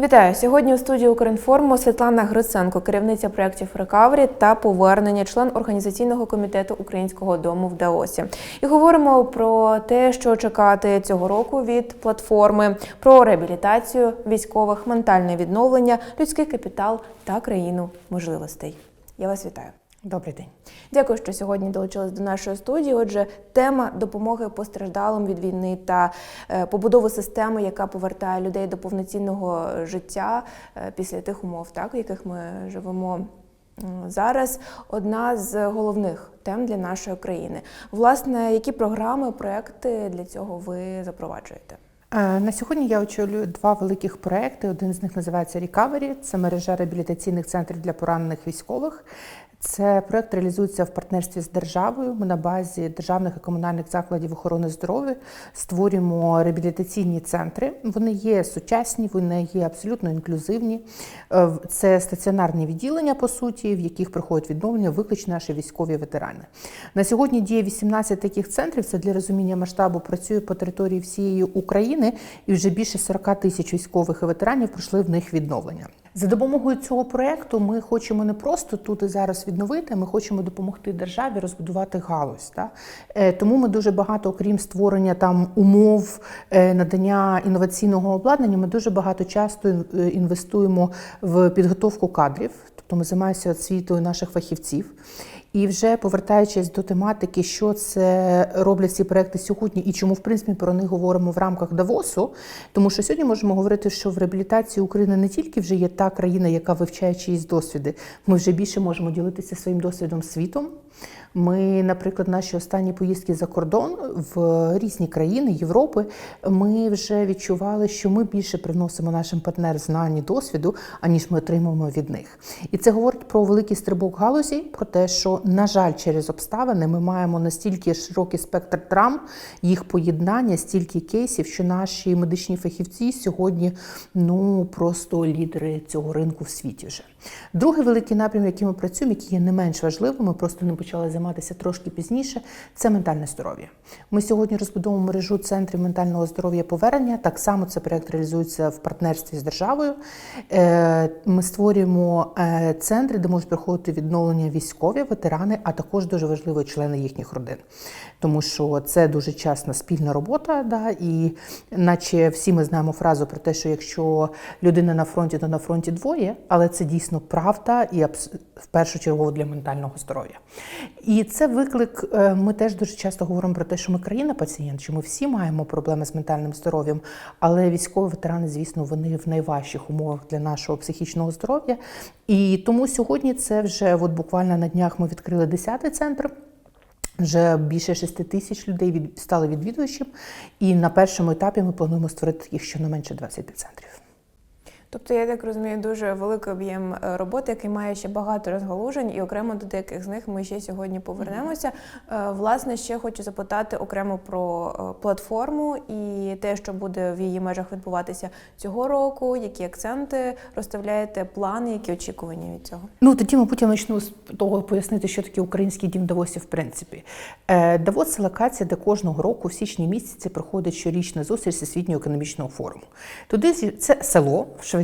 Вітаю сьогодні у студії Укрінформу Світлана Гриценко, керівниця проєктів Рекавері та повернення, член організаційного комітету Українського дому в Даосі. І говоримо про те, що чекати цього року від платформи, про реабілітацію військових, ментальне відновлення, людський капітал та країну можливостей. Я вас вітаю. Добрий день. Дякую, що сьогодні долучились до нашої студії. Отже, тема допомоги постраждалим від війни та е, побудови системи, яка повертає людей до повноцінного життя е, після тих умов, так, в яких ми живемо. Зараз одна з головних тем для нашої країни. Власне, які програми, проекти для цього ви запроваджуєте? Е, На сьогодні я очолюю два великих проекти. Один з них називається Recovery. Це мережа реабілітаційних центрів для поранених військових. Це проект реалізується в партнерстві з державою. Ми на базі державних і комунальних закладів охорони здоров'я створюємо реабілітаційні центри. Вони є сучасні, вони є абсолютно інклюзивні. Е, Це стаціонарні відділення, по суті, в яких проходять відновлення виключно наші військові ветерани. На сьогодні діє 18 таких центрів. Це для розуміння масштабу працює по території всієї України, і вже більше 40 тисяч військових і ветеранів пройшли в них відновлення. За допомогою цього проекту ми хочемо не просто тут і зараз відновити, ми хочемо допомогти державі розбудувати галузь. Та? Е, Тому ми дуже багато, окрім створення там умов е, надання інноваційного обладнання, ми дуже багато часто е, інвестуємо в підготовку кадрів, тобто ми займаємося освітою наших фахівців. І вже повертаючись до тематики, що це роблять ці проекти сьогодні, і чому в принципі про них говоримо в рамках Давосу, тому що сьогодні можемо говорити, що в реабілітації України не тільки вже є та країна, яка вивчає чиїсь досвіди, ми вже більше можемо ділитися своїм досвідом світом. Ми, наприклад, наші останні поїздки за кордон в різні країни Європи. Ми вже відчували, що ми більше привносимо нашим партнерам знань і досвіду, аніж ми отримуємо від них. І це говорить про великий стрибок галузі, про те, що на жаль, через обставини ми маємо настільки широкий спектр травм, їх поєднання, стільки кейсів, що наші медичні фахівці сьогодні ну просто лідери цього ринку в світі вже. Другий великий напрям, який ми працюємо, який є не менш важливим, ми просто не почали займатися трошки пізніше. Це ментальне здоров'я. Ми сьогодні розбудовуємо мережу центрів ментального здоров'я повернення. Так само це проект реалізується в партнерстві з державою. Е, Ми створюємо е, центри, де можуть проходити відновлення військові, ветерани, а також дуже важливо члени їхніх родин. Тому що це дуже часна спільна робота, да, і наче всі ми знаємо фразу про те, що якщо людина на фронті, то на фронті двоє, але це дійсно правда і в першу чергу для ментального здоров'я. І це виклик. е, Ми теж дуже часто говоримо про те, що ми країна пацієнт, що ми всі маємо проблеми з ментальним здоров'ям, але військові ветерани, звісно, вони в найважчих умовах для нашого психічного здоров'я. І тому сьогодні це вже от буквально на днях ми відкрили 10-й центр. Вже більше 6 тисяч людей від, стали відвідувачем, і на першому етапі ми плануємо створити їх щонайменше 25 центрів. Тобто, я так розумію, дуже великий об'єм е, роботи, який має ще багато розгалужень, і окремо до деяких з них ми ще сьогодні повернемося. Е, Власне, ще хочу запитати окремо про е, платформу і те, що буде в її межах відбуватися цього року, які акценти розставляєте, плани, які очікування від цього. Ну тоді, мабуть, я почну з того пояснити, що таке український дім Давосі, в принципі. Давос це локація, де кожного року, в січні місяці, проходить щорічна зустріч Всесвітнього економічного форуму. Туди це село в Швейцарії,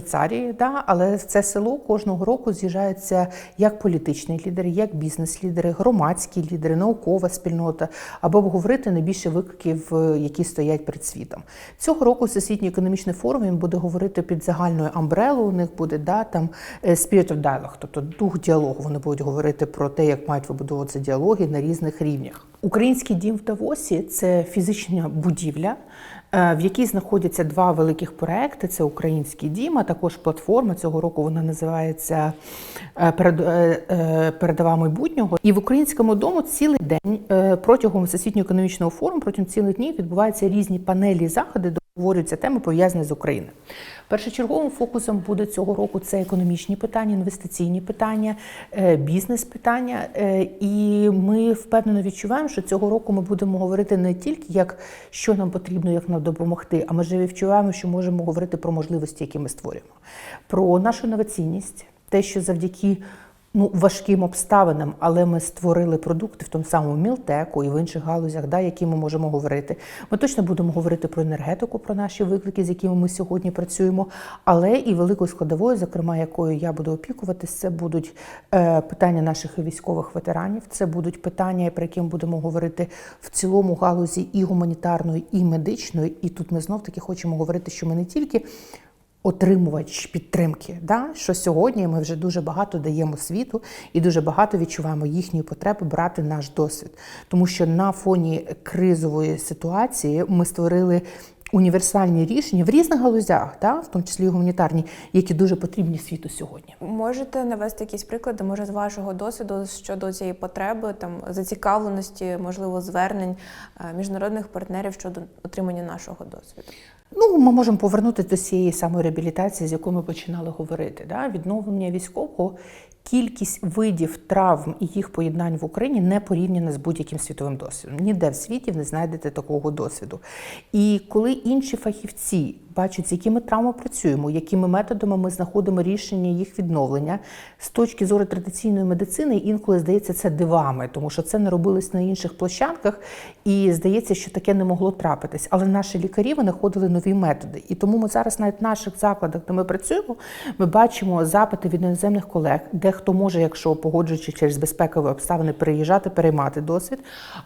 да, але в це село кожного року з'їжджаються як політичні лідери, як бізнес-лідери, громадські лідери, наукова спільнота, аби обговорити найбільше викликів, е, які стоять перед світом. Цього року Всесвітній економічний форум він буде говорити під загальною амбрелою. У них буде да, там е, spirit of dialogue, тобто дух діалогу. Вони будуть говорити про те, як мають вибудовуватися діалоги на різних рівнях. Український дім в Давосі це фізична будівля, в якій знаходяться два великих проекти: це Український дім, а також платформа. Цього року вона називається Передава «Перед- е, е, майбутнього. І в українському дому цілий день е, протягом всесвітнього економічного форуму, протягом цілих днів відбуваються різні панелі заходи, де обговорюються теми пов'язані з Україною. Першочерговим фокусом буде цього року це економічні питання, інвестиційні питання, е, бізнес-питання. Е, І ми впевнено відчуваємо, що цього року ми будемо говорити не тільки як що нам потрібно, як нам допомогти, а ми вже відчуваємо, що можемо говорити про можливості, які ми створюємо, про нашу інноваційність, те, що завдяки ну, важким обставинам, але ми створили продукти в тому самому мілтеку і в інших галузях, да, які ми можемо говорити. Ми точно будемо говорити про енергетику, про наші виклики, з якими ми сьогодні працюємо, але і великою складовою, зокрема, якою я буду опікуватись, це будуть е, питання наших військових ветеранів, це будуть питання, про які ми будемо говорити в цілому галузі і гуманітарної, і медичної. І тут ми знов таки хочемо говорити, що ми не тільки отримувач підтримки. Да? Що сьогодні ми вже дуже багато даємо світу і дуже багато відчуваємо їхньої потреби брати наш досвід. Тому що на фоні кризової ситуації ми створили. Універсальні рішення в різних галузях, да, в тому числі і гуманітарні, які дуже потрібні світу сьогодні. Можете навести якісь приклади, може, з вашого досвіду щодо цієї потреби, там зацікавленості, можливо, звернень е, міжнародних партнерів щодо отримання нашого досвіду? Ну, ми можемо повернутися до цієї самої реабілітації, з якої ми починали говорити. Да? Відновлення військового, кількість видів травм і їх поєднань в Україні не порівняна з будь-яким світовим досвідом. Ніде в світі не знайдете такого досвіду. І коли інші фахівці бачать, з якими травмами працюємо, якими методами ми знаходимо рішення їх відновлення з точки зору традиційної медицини, інколи здається це дивами, тому що це не робилось на інших площадках, і здається, що таке не могло трапитись. Але наші лікарі винаходили нові методи. І тому ми зараз навіть в наших закладах, де ми працюємо, ми бачимо запити від іноземних колег, де хто може, якщо погоджуючись через безпекові обставини, переїжджати, переймати досвід.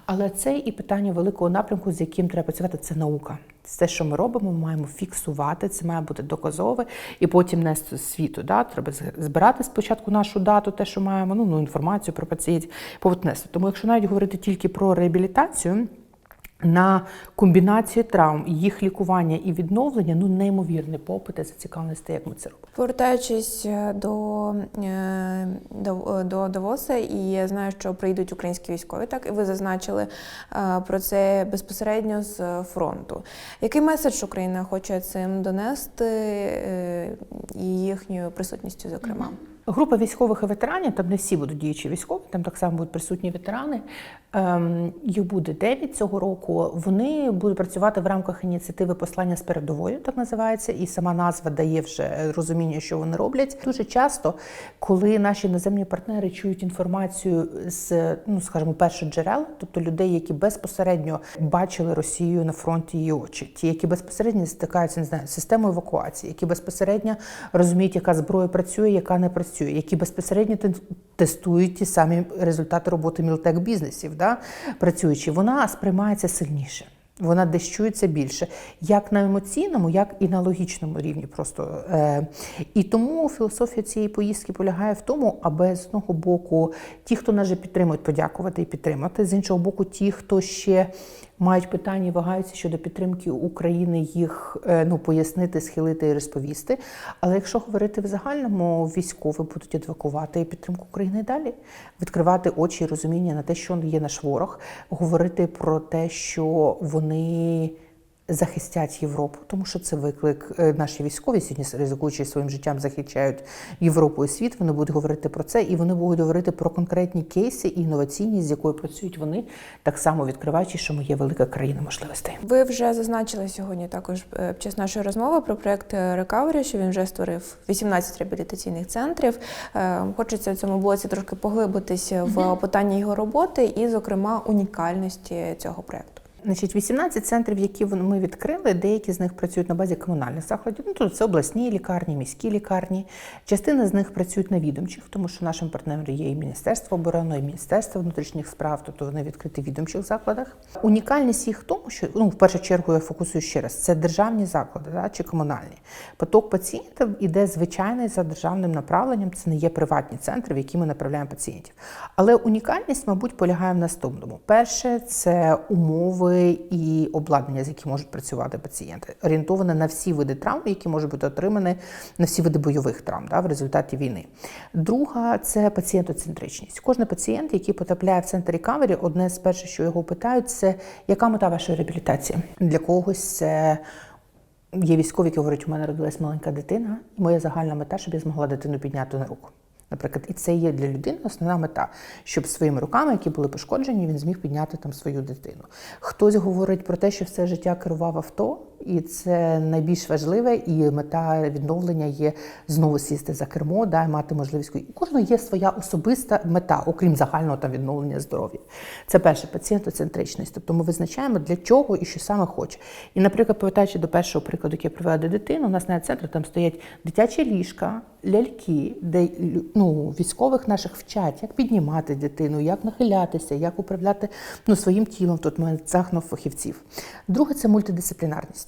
Але це і питання великого напрямку, з яким треба працювати, це наука. Те, що ми робимо, ми маємо фіксувати, це має бути доказове і потім нести світу. Да? Треба збирати спочатку нашу дату, те, що маємо, ну, ну інформацію про пацієнтів, повод нести. Тому, якщо навіть говорити тільки про реабілітацію. На комбінацію травм, їх лікування і відновлення ну неймовірний попит і зацікавленість, як ми це робимо. Повертаючись е, до, е, до, до Давоса, і я знаю, що прийдуть українські військові, так і ви зазначили е, про це безпосередньо з фронту. Який меседж Україна хоче цим донести е, і їхньою присутністю, зокрема? Група військових і ветеранів, там не всі будуть діючі військові, там так само будуть присутні ветерани. Ем, Їх буде 9 цього року. Вони будуть працювати в рамках ініціативи послання з передовою, так називається, і сама назва дає вже розуміння, що вони роблять. Дуже часто, коли наші іноземні партнери чують інформацію з, ну скажімо, перших джерел, тобто людей, які безпосередньо бачили Росію на фронті її очі, ті, які безпосередньо стикаються не знаю, з системою евакуації, які безпосередньо розуміють, яка зброя працює, яка не працює, які безпосередньо тестують ті самі результати роботи мілтек бізнесів, да, працюючи, вона сприймається сильніше. Вона десь чується більше, як на емоційному, як і на логічному рівні. Просто Е, і тому філософія цієї поїздки полягає в тому, аби з одного боку ті, хто нас підтримують, подякувати і підтримати. З іншого боку, ті, хто ще мають питання, вагаються щодо підтримки України, їх е, ну пояснити, схилити і розповісти. Але якщо говорити в загальному, військові будуть адвокувати підтримку України далі, відкривати очі і розуміння на те, що є наш ворог, говорити про те, що вони. Захистять Європу, тому що це виклик. Е, Наші військові сьогодні ризикуючи своїм життям, захищають Європу і світ. Вони будуть говорити про це, і вони будуть говорити про конкретні кейси і інноваційність, з якою працюють вони, так само відкриваючи, що ми є велика країна можливостей. Ви вже зазначили сьогодні також е, під час нашої розмови про проект Recovery, що він вже створив 18 реабілітаційних центрів. Е, Хочеться в цьому блоці трошки поглибитися в питання його роботи і, зокрема, унікальності цього проекту. Значить, 18 центрів, які ми відкрили, деякі з них працюють на базі комунальних закладів. Ну, тут це обласні лікарні, міські лікарні. Частина з них працюють на відомчих, тому що нашим партнером є і Міністерство оборони, і Міністерство внутрішніх справ, тобто вони відкриті в відомчих закладах. Унікальність їх в тому, що ну, в першу чергу я фокусую ще раз: це державні заклади да, чи комунальні. Поток пацієнтів іде звичайний за державним направленням. Це не є приватні центри, в які ми направляємо пацієнтів. Але унікальність, мабуть, полягає в наступному: перше це умови і обладнання, з якими можуть працювати пацієнти, орієнтоване на всі види травм, які можуть бути отримані на всі види бойових травм да, в результаті війни. Друга це пацієнтоцентричність. Кожен пацієнт, який потрапляє в центр рекавері, одне з перших, що його питають, це яка мета вашої реабілітації? Для когось це. Є військові, які говорять, у мене родилась маленька дитина, і моя загальна мета, щоб я змогла дитину підняти на руку. Наприклад, і це є для людини основна мета, щоб своїми руками, які були пошкоджені, він зміг підняти там свою дитину. Хтось говорить про те, що все життя керував авто, і це найбільш важливе. І мета відновлення є знову сісти за кермо, да, і мати можливість. У кожного є своя особиста мета, окрім загального там відновлення здоров'я. Це перше пацієнтоцентричність. Тобто ми визначаємо для чого і що саме хоче. І, наприклад, повертаючи до першого прикладу, який я привела до дитини, у нас на центрі там стоять дитячі ліжка, ляльки, де ну, військових наших вчать, як піднімати дитину, як нахилятися, як управляти ну, своїм тілом. Тут ми захнув фахівців. Друге це мультидисциплінарність.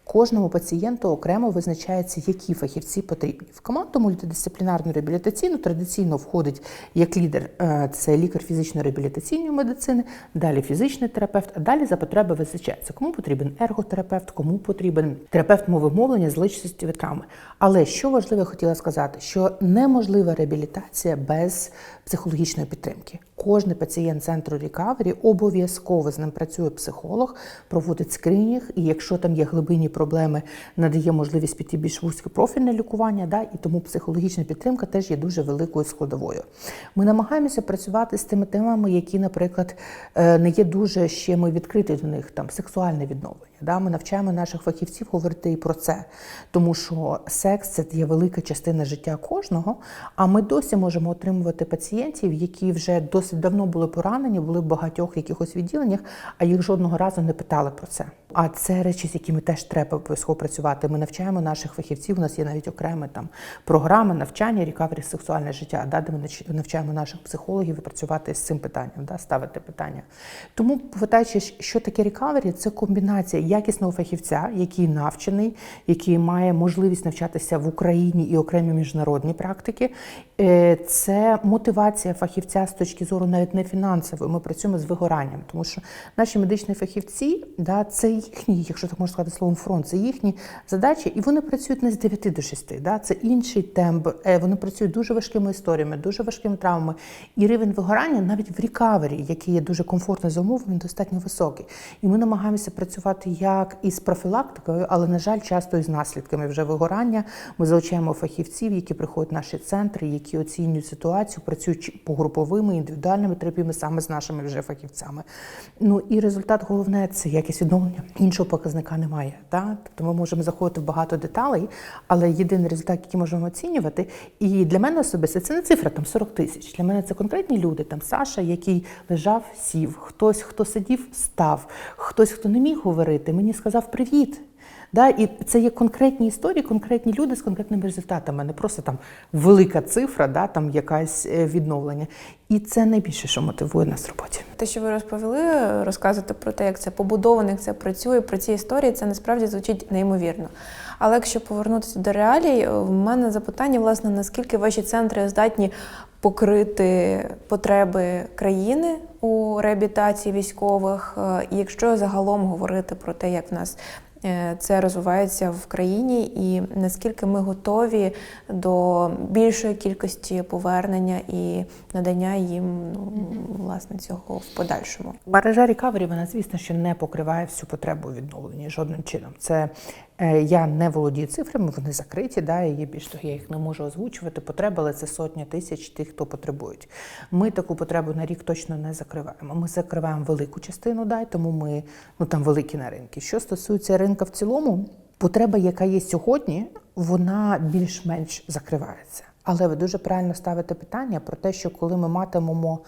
Кожному пацієнту окремо визначається, які фахівці потрібні. В команду мультидисциплінарну реабілітаційну традиційно входить як лідер е, це лікар фізично-реабілітаційної медицини, далі фізичний терапевт, а далі за потреби визначається, кому потрібен ерготерапевт, кому потрібен терапевт мови мовлення з личності травми. Але що важливо, хотіла сказати, що неможлива реабілітація без психологічної підтримки. Кожний пацієнт центру Рікавері обов'язково з ним працює психолог, проводить скринінг, і якщо там є глибинні проблеми, надає можливість піти більш вузькопрофільне лікування. Да, і тому психологічна підтримка теж є дуже великою складовою. Ми намагаємося працювати з тими темами, які, наприклад, е, не є дуже ще ми відкриті до них, там сексуальне відновлення. Да? Ми навчаємо наших фахівців говорити і про це, тому що секс це є велика частина життя кожного. А ми досі можемо отримувати пацієнтів, які вже досить давно були поранені, були в багатьох якихось відділеннях, а їх жодного разу не питали про це. А це речі, з якими теж треба обов'язково працювати. Ми навчаємо наших фахівців. У нас є навіть окрема там програма навчання рікавері сексуальне життя, да, де ми навчаємо наших психологів працювати з цим питанням, да, ставити питання. Тому, повертаючись, що таке рікавері, це комбінація якісного фахівця, який навчений, який має можливість навчатися в Україні і окремі міжнародні практики. Е, Це мотивація фахівця з точки зору навіть не фінансової. Ми працюємо з вигоранням, тому що наші медичні фахівці, да, це їхні, якщо так можна сказати словом фронт, це їхні задачі, і вони працюють не з 9 до 6, да, це інший темп. Е, Вони працюють дуже важкими історіями, дуже важкими травмами. І рівень вигорання навіть в рікавері, який є дуже комфортний за умов, він достатньо високий. І ми намагаємося працювати як із профілактикою, але на жаль, часто із наслідками вже вигорання. Ми залучаємо фахівців, які приходять в наші центри, які оцінюють ситуацію, працюють по груповими індивідуальними терапіями саме з нашими вже фахівцями. Ну і результат головне це якість відновлення. Іншого показника немає. Тобто ми можемо заходити в багато деталей, але єдиний результат, який можемо оцінювати, і для мене особисто це не цифра там 40 тисяч. Для мене це конкретні люди. Там Саша, який лежав, сів, хтось, хто сидів, став, хтось, хто не міг говорити, мені сказав привіт. Да, і це є конкретні історії, конкретні люди з конкретними результатами, не просто там велика цифра, да, там якась е, відновлення. І це найбільше, що мотивує нас в роботі. Те, що ви розповіли, розказувати про те, як це побудовано, як це працює, про ці історії, це насправді звучить неймовірно. Але якщо повернутися до реалій, в мене запитання, власне, наскільки ваші центри здатні покрити потреби країни у реабілітації військових, Е, і якщо загалом говорити про те, як в нас е, це розвивається в країні, і наскільки ми готові до більшої кількості повернення і надання їм ну, власне цього в подальшому. Мережа рікавері, вона, звісно, що не покриває всю потребу відновлення жодним чином. Це е, я не володію цифрами, вони закриті, да, і є більш того, я їх не можу озвучувати. Потреби, але це сотня тисяч тих, хто потребують. Ми таку потребу на рік точно не закриваємо. Ми закриваємо велику частину, да, тому ми ну там великі на ринки. Що стосується ринка в цілому, потреба, яка є сьогодні, вона більш-менш закривається. Але ви дуже правильно ставите питання про те, що коли ми матимемо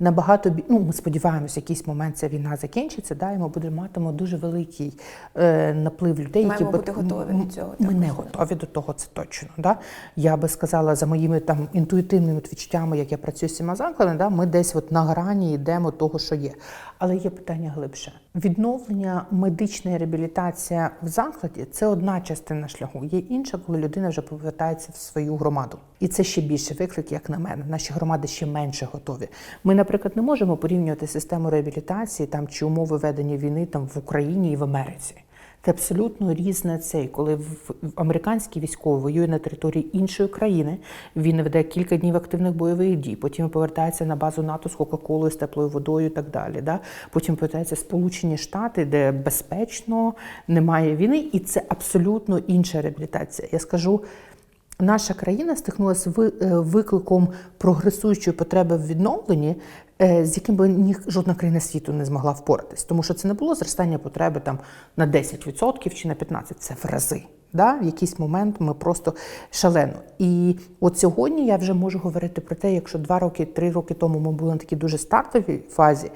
набагато ну, ми сподіваємося, якийсь момент ця війна закінчиться, да, і ми будемо матимо дуже великий е, наплив людей, Маємо які бути готові до цього, Ми не готові до того, це точно. Да? Я би сказала, за моїми там інтуїтивними відчуттями, як я працюю з цими закладами, да, ми десь от на грані йдемо того, що є. Але є питання глибше. Відновлення медична реабілітація в закладі це одна частина шляху. Є інша, коли людина вже повертається в свою громаду. І це ще більше виклик, як на мене. Наші громади ще менше готові. Ми, наприклад, не можемо порівнювати систему реабілітації там чи умови ведення війни там в Україні і в Америці. Це абсолютно різне це. Коли американський військовий воює на території іншої країни, він веде кілька днів активних бойових дій. Потім повертається на базу НАТО з Кока-Колою, з теплою водою і так далі. Да? Потім повертається Сполучені Штати, де безпечно, немає війни, і це абсолютно інша реабілітація. Я скажу. наша країна стикнулася е, викликом прогресуючої потреби в відновленні, з яким би ні, жодна країна світу не змогла впоратись. Тому що це не було зростання потреби там на 10% чи на 15%, це в рази. Да? В якийсь момент ми просто шалено. І от сьогодні я вже можу говорити про те, якщо два роки, три роки тому ми були на такій дуже стартовій фазі,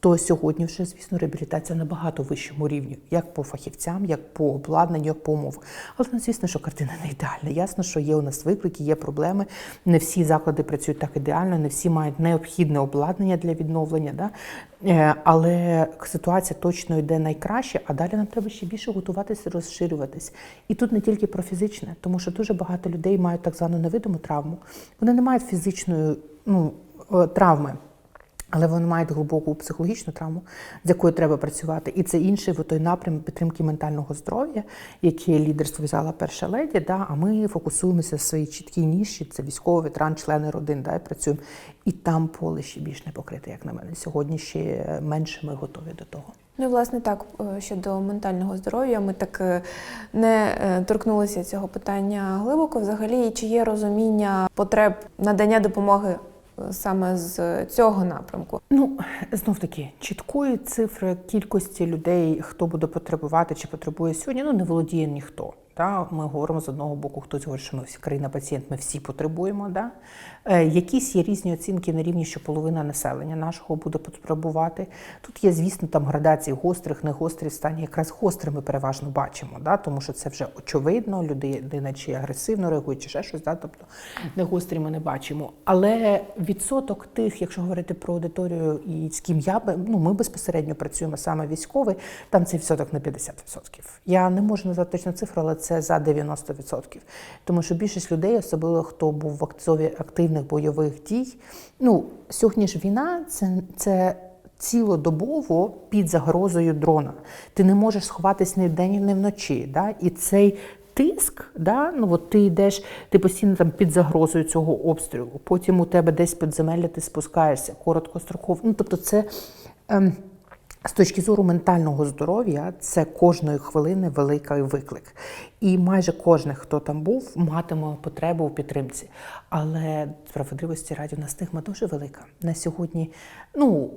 то сьогодні вже, звісно, реабілітація на набагато вищому рівні, як по фахівцям, як по обладнанню, як по умовах. Але ну, звісно, що картина не ідеальна. Ясно, що є у нас виклики, є проблеми. Не всі заклади працюють так ідеально, не всі мають необхідне обладнання для відновлення. Да? Е, Але ситуація точно йде найкраще, а далі нам треба ще більше готуватися, розширюватись. І тут не тільки про фізичне, тому що дуже багато людей мають так звану невидиму травму. Вони не мають фізичної ну, е, травми. Але вони мають глибоку психологічну травму, з якою треба працювати. І це інший той напрям підтримки ментального здоров'я, який лідерство взяла перша леді. Да, а ми фокусуємося в своїй чіткій ніші. Це військовий ветеран, члени родин, да, і працюємо. І там поле ще більш не покрите, як на мене. Сьогодні ще менше ми готові до того. Ну, власне, так е, щодо ментального здоров'я, ми так е, не е, торкнулися цього питання глибоко. Взагалі, чи є розуміння потреб надання допомоги саме з цього напрямку? Ну, знов таки, чіткої цифри кількості людей, хто буде потребувати чи потребує сьогодні, ну не володіє ніхто. Та? Ми говоримо з одного боку, хтось говорить, що ми всі країна-пацієнт, ми всі потребуємо. Да? Е, якісь є різні оцінки на рівні, що половина населення нашого буде потребувати. Тут є, звісно, там градації гострих, негострих стані. Якраз гострих ми переважно бачимо, да? тому що це вже очевидно, людина чи агресивно реагує, чи ще щось, да? тобто негострі ми не бачимо. Але відсоток тих, якщо говорити про аудиторію і з ким я би- ну, ми безпосередньо працюємо саме військовий, там цей відсоток на 50%. Я не можу назвати точну цифру, але це за 90%. Тому що більшість людей, особливо хто був в активі активних бойових дій, ну сьогодні ж війна це, це цілодобово під загрозою дрона. Ти не можеш сховатись ні вдень, ні вночі. Да? І цей тиск, да? ну от ти йдеш, ти постійно там під загрозою цього обстрілу. Потім у тебе десь підземелля ти спускаєшся, короткостроково. Ну тобто, це. Ем, з точки зору ментального здоров'я, це кожної хвилини великий виклик. І майже кожен, хто там був, матиме потребу у підтримці. Але справедливості раді у нас стигма дуже велика. На сьогодні, ну.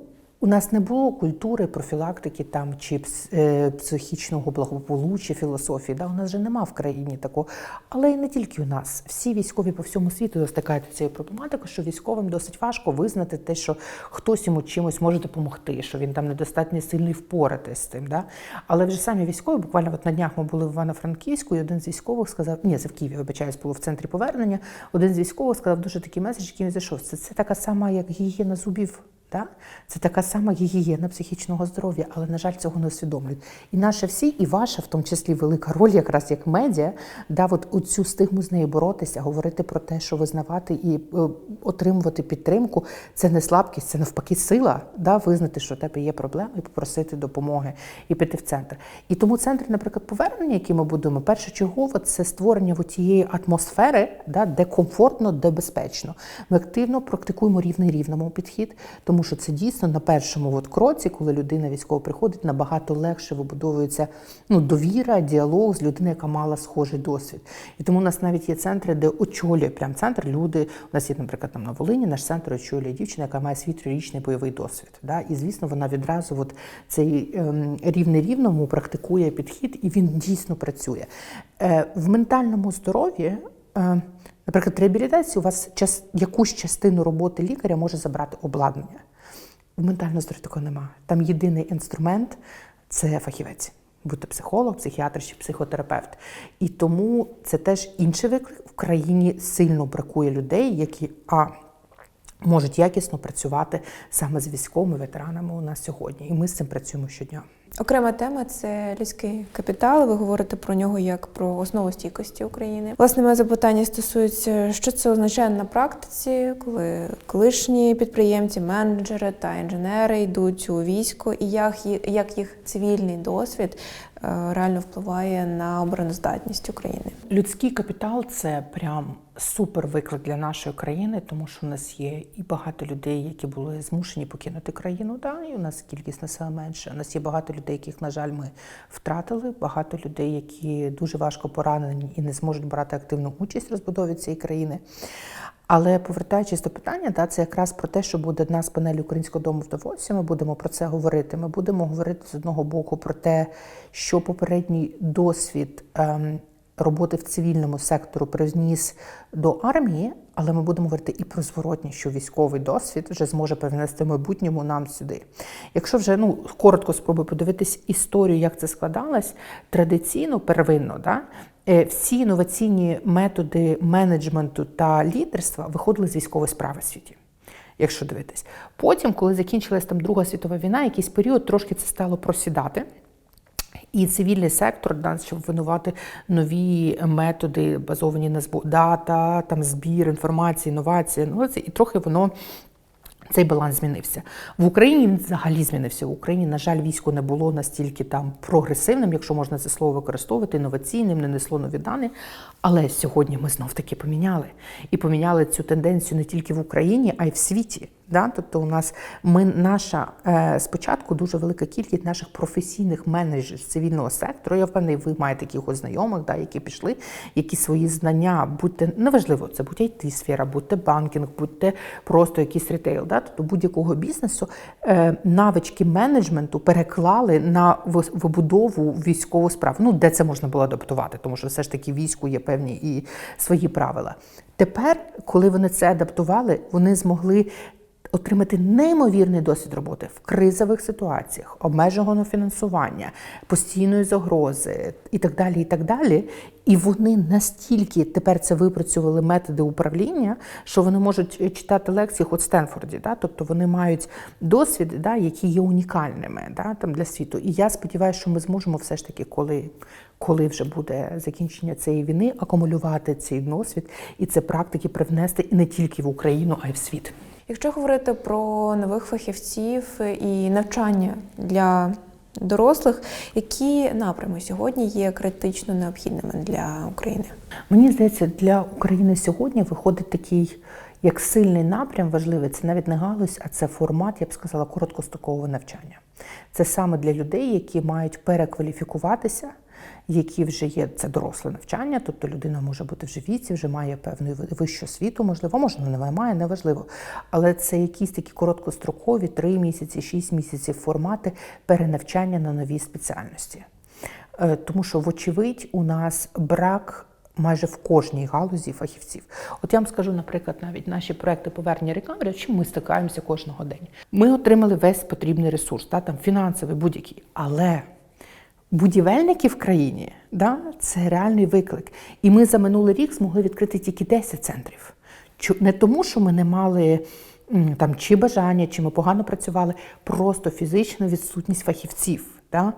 У нас не було культури, профілактики там чи е, психічного благополуччя, філософії. Да? У нас же нема в країні такого. Але і не тільки у нас. Всі військові по всьому світу стикаються цією проблематикою, що військовим досить важко визнати те, що хтось йому чимось може допомогти, що він там недостатньо сильний впоратись з тим. Да? Але вже самі військові, буквально от на днях ми були в Івано-Франківську, і один з військових сказав, ні, це в Києві, вибачаюсь, було в центрі повернення. Один з військових сказав дуже такий меседж, який він зайшов. Це, це така сама, як гігієна зубів. Да? Це така сама гігієна психічного здоров'я, але, на жаль, цього не усвідомлюють. І наша всі, і ваша, в тому числі, велика роль, якраз як медіа, да, от цю стигму з нею боротися, говорити про те, що визнавати і е, отримувати підтримку це не слабкість, це навпаки сила, да, визнати, що у тебе є проблема, і попросити допомоги, і піти в центр. І тому центр, наприклад, повернення, який ми будуємо, першочергово це створення тієї атмосфери, да, де комфортно, де безпечно. Ми активно практикуємо рівний рівному підхід, тому що це дійсно на першому от кроці, коли людина військово приходить, набагато легше вибудовується ну, довіра, діалог з людиною, яка мала схожий досвід. І тому у нас навіть є центри, де очолює прям центр люди. У нас є, наприклад, там на Волині наш центр очолює дівчина, яка має свій трирічний бойовий досвід. Да? І звісно, вона відразу от цей ем, рівний рівному практикує підхід, і він дійсно працює. Е, в ментальному здоров'ї. Е, Наприклад, реабілітації у вас час, якусь частину роботи лікаря може забрати обладнання. В ментального здоров'я такого немає. Там єдиний інструмент це фахівець, будь-то психолог, психіатр чи психотерапевт. І тому це теж інший виклик. В країні сильно бракує людей, які а можуть якісно працювати саме з військовими ветеранами у нас сьогодні. І ми з цим працюємо щодня. Окрема тема це людський капітал. Ви говорите про нього як про основу стійкості України. Власне, моє запитання стосується, що це означає на практиці, коли колишні підприємці, менеджери та інженери йдуть у військо, і як їх, цивільний досвід реально впливає на обороноздатність України. Людський капітал це прям супер виклик для нашої країни, тому що у нас є і багато людей, які були змушені покинути країну. Да, і у нас кількість населення менше. У нас є багато людей, яких, на жаль, ми втратили. Багато людей, які дуже важко поранені і не зможуть брати активну участь в розбудові цієї країни. Але повертаючись до питання, да, це якраз про те, що буде одна з панелі Українського дому в Давосі. Ми будемо про це говорити. Ми будемо говорити з одного боку про те, що попередній досвід ем, роботи в цивільному сектору привніс до армії, але ми будемо говорити і про зворотні, що військовий досвід вже зможе привнести в майбутньому нам сюди. Якщо вже ну коротко спробую подивитись історію, як це складалось, традиційно, первинно, да, е, всі інноваційні методи менеджменту та лідерства виходили з військової справи в світі. Якщо дивитись, потім, коли закінчилась там Друга світова війна, якийсь період трошки це стало просідати. І цивільний сектор, да, щоб винувати нові методи, базовані на збо- дата, там збір інформації, інновації. Ну, це, і трохи воно. Цей баланс змінився в Україні. Він взагалі змінився. В Україні, на жаль, військо не було настільки там прогресивним, якщо можна це слово використовувати, інноваційним, не несло нові дані. Але сьогодні ми знов таки поміняли і поміняли цю тенденцію не тільки в Україні, а й в світі. Да? Тобто, у нас ми наша е, спочатку дуже велика кількість наших професійних менеджерів з цивільного сектору. Я впевнений, ви маєте якихось знайомих, да, які пішли, які свої знання, будьте неважливо, це будь it сфера, будьте банкінг, будьте просто якийсь ретейл, да, тобто будь-якого бізнесу е, навички менеджменту переклали на вибудову військову справу. Ну, де це можна було адаптувати, тому що все ж таки війську є певні і свої правила. Тепер, коли вони це адаптували, вони змогли отримати неймовірний досвід роботи в кризових ситуаціях, обмеженого фінансування, постійної загрози і так далі. І так далі. І вони настільки тепер це випрацювали методи управління, що вони можуть читати лекції хоч в Стенфорді. Да? Тобто вони мають досвід, да, які є унікальними да, там, для світу. І я сподіваюся, що ми зможемо все ж таки, коли, коли вже буде закінчення цієї війни, акумулювати цей досвід і це практики привнести і не тільки в Україну, а й в світ. Якщо говорити про нових фахівців і навчання для дорослих, які напрями сьогодні є критично необхідними для України? Мені здається, для України сьогодні виходить такий як сильний напрям важливий. Це навіть не галузь, а це формат, я б сказала, короткострокового навчання. Це саме для людей, які мають перекваліфікуватися, які вже є це доросле навчання, тобто людина може бути вже віці, вже має певну вищу освіту, можливо, можливо, не має, неважливо. Але це якісь такі короткострокові, три місяці, шість місяців формати перенавчання на нові спеціальності. Е, Тому що, вочевидь, у нас брак майже в кожній галузі фахівців. От я вам скажу, наприклад, навіть наші проекти повернення рекавері, чим ми стикаємося кожного дня. Ми отримали весь потрібний ресурс, та, там, фінансовий, будь-який. Але будівельники в країні да, це реальний виклик. І ми за минулий рік змогли відкрити тільки 10 центрів. Не тому, що ми не мали там чи бажання, чи ми погано працювали, просто фізична відсутність фахівців. Да?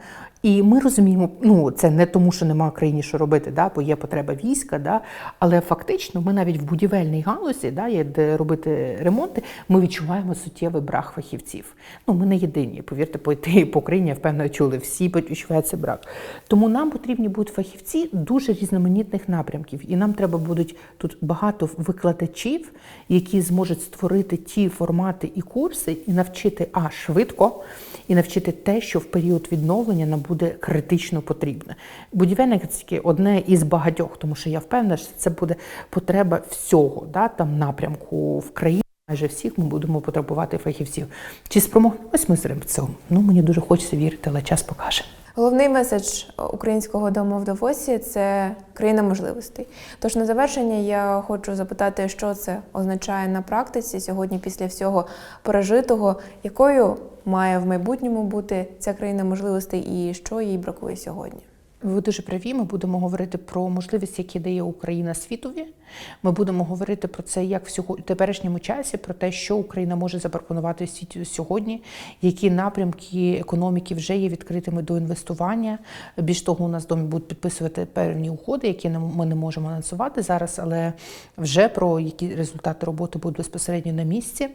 І ми розуміємо, ну це не тому, що нема в країні що робити, да? бо є потреба війська, да? але фактично ми навіть в будівельній галузі, да, є де робити ремонти, ми відчуваємо суттєвий брак фахівців. Ну, ми не єдині, повірте, по ідеї по Україні, я впевнено, чули, всі відчувають цей брак. Тому нам потрібні будуть фахівці дуже різноманітних напрямків. І нам треба будуть тут багато викладачів, які зможуть створити ті формати і курси, і навчити а швидко, і навчити те, що в період відновлення нам критично потрібне. Будівельник це тільки одне із багатьох, тому що я впевнена, що це буде потреба всього, да, там напрямку в країні. Майже всіх ми будемо потребувати фахівців. Чи спромогнемось ми з цим? Ну мені дуже хочеться вірити, але час покаже. Головний меседж українського дому в Давосі це країна можливостей. Тож на завершення я хочу запитати, що це означає на практиці сьогодні, після всього пережитого, якою має в майбутньому бути ця країна можливостей і що їй бракує сьогодні. Ви дуже праві. Ми будемо говорити про можливості, які дає Україна світові. Ми будемо говорити про це як в теперішньому часі, про те, що Україна може запропонувати світу сьогодні, які напрямки економіки вже є відкритими до інвестування. Більш того, у нас домі будуть підписувати певні угоди, які ми не можемо анонсувати зараз, але вже про які результати роботи будуть безпосередньо на місці.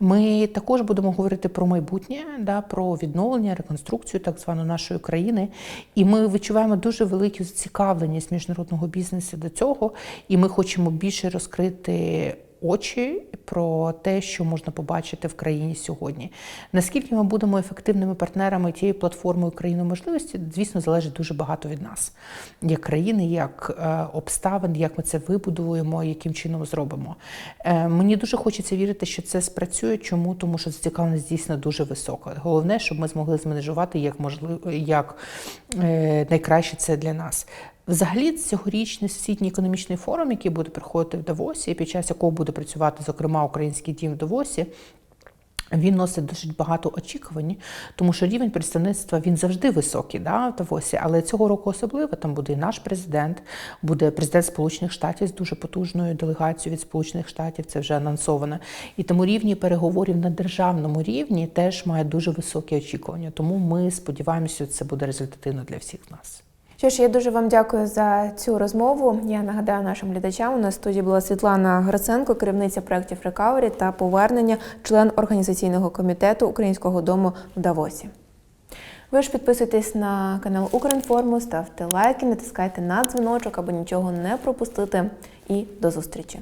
Ми також будемо говорити про майбутнє, да, про відновлення, реконструкцію так звану нашої країни. І ми відчуваємо дуже велику зацікавленість міжнародного бізнесу до цього, і ми хочемо більше розкрити. Очі про те, що можна побачити в країні сьогодні. Наскільки ми будемо ефективними партнерами тієї платформи України можливості, звісно, залежить дуже багато від нас, як країни, як е, обставин, як ми це вибудуємо, яким чином зробимо. Е, мені дуже хочеться вірити, що це спрацює. Чому? Тому що зацікавленість дійсно дуже висока. Головне, щоб ми змогли зменеджувати як можливо, як е, найкраще це для нас. Взагалі, цьогорічний всесвітній економічний форум, який буде проходити в Давосі, під час якого буде працювати, зокрема, український дім в Давосі. Він носить досить багато очікувань, тому що рівень представництва він завжди високий, да, в Давосі, але цього року особливо там буде і наш президент, буде президент Сполучених Штатів з дуже потужною делегацією від Сполучених Штатів. Це вже анонсовано. І тому рівні переговорів на державному рівні теж має дуже високі очікування. Тому ми сподіваємося, що це буде результативно для всіх нас. Що ж, я дуже вам дякую за цю розмову. Я нагадаю нашим глядачам. У нас в студії була Світлана Гриценко, керівниця проєктів Recovery та повернення, член організаційного комітету Українського дому в Давосі. Ви ж підписуйтесь на канал Укрінформу, ставте лайки, натискайте на дзвіночок, аби нічого не пропустити. І до зустрічі!